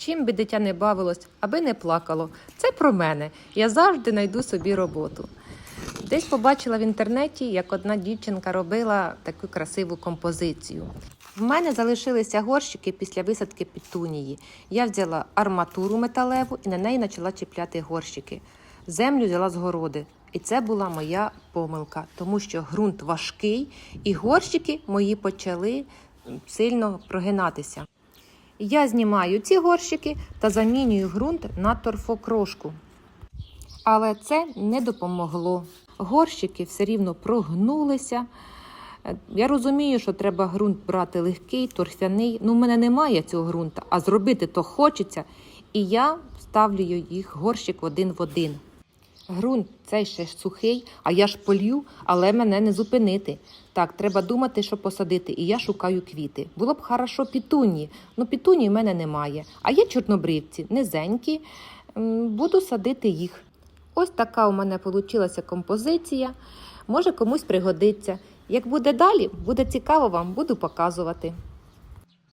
Чим би дитя не бавилось, аби не плакало. Це про мене. Я завжди знайду собі роботу. Десь побачила в інтернеті, як одна дівчинка робила таку красиву композицію. В мене залишилися горщики після висадки петунії. Я взяла арматуру металеву і на неї почала чіпляти горщики. Землю взяла з городи. І це була моя помилка, тому що ґрунт важкий, і горщики мої почали сильно прогинатися. Я знімаю ці горщики та замінюю ґрунт на торфокрошку. Але це не допомогло. Горщики все рівно прогнулися. Я розумію, що треба ґрунт брати легкий, торфяний. Ну, в мене немає цього ґрунта, а зробити то хочеться. І я ставлю їх горщик один в один. Грунт цей ще ж сухий, а я ж полью, але мене не зупинити. Так, треба думати, що посадити, і я шукаю квіти. Було б хорошо пітуні, ну пітуні в мене немає. А є чорнобривці, низенькі, буду садити їх. Ось така у мене вийшла композиція. Може комусь пригодиться. Як буде далі, буде цікаво вам, буду показувати.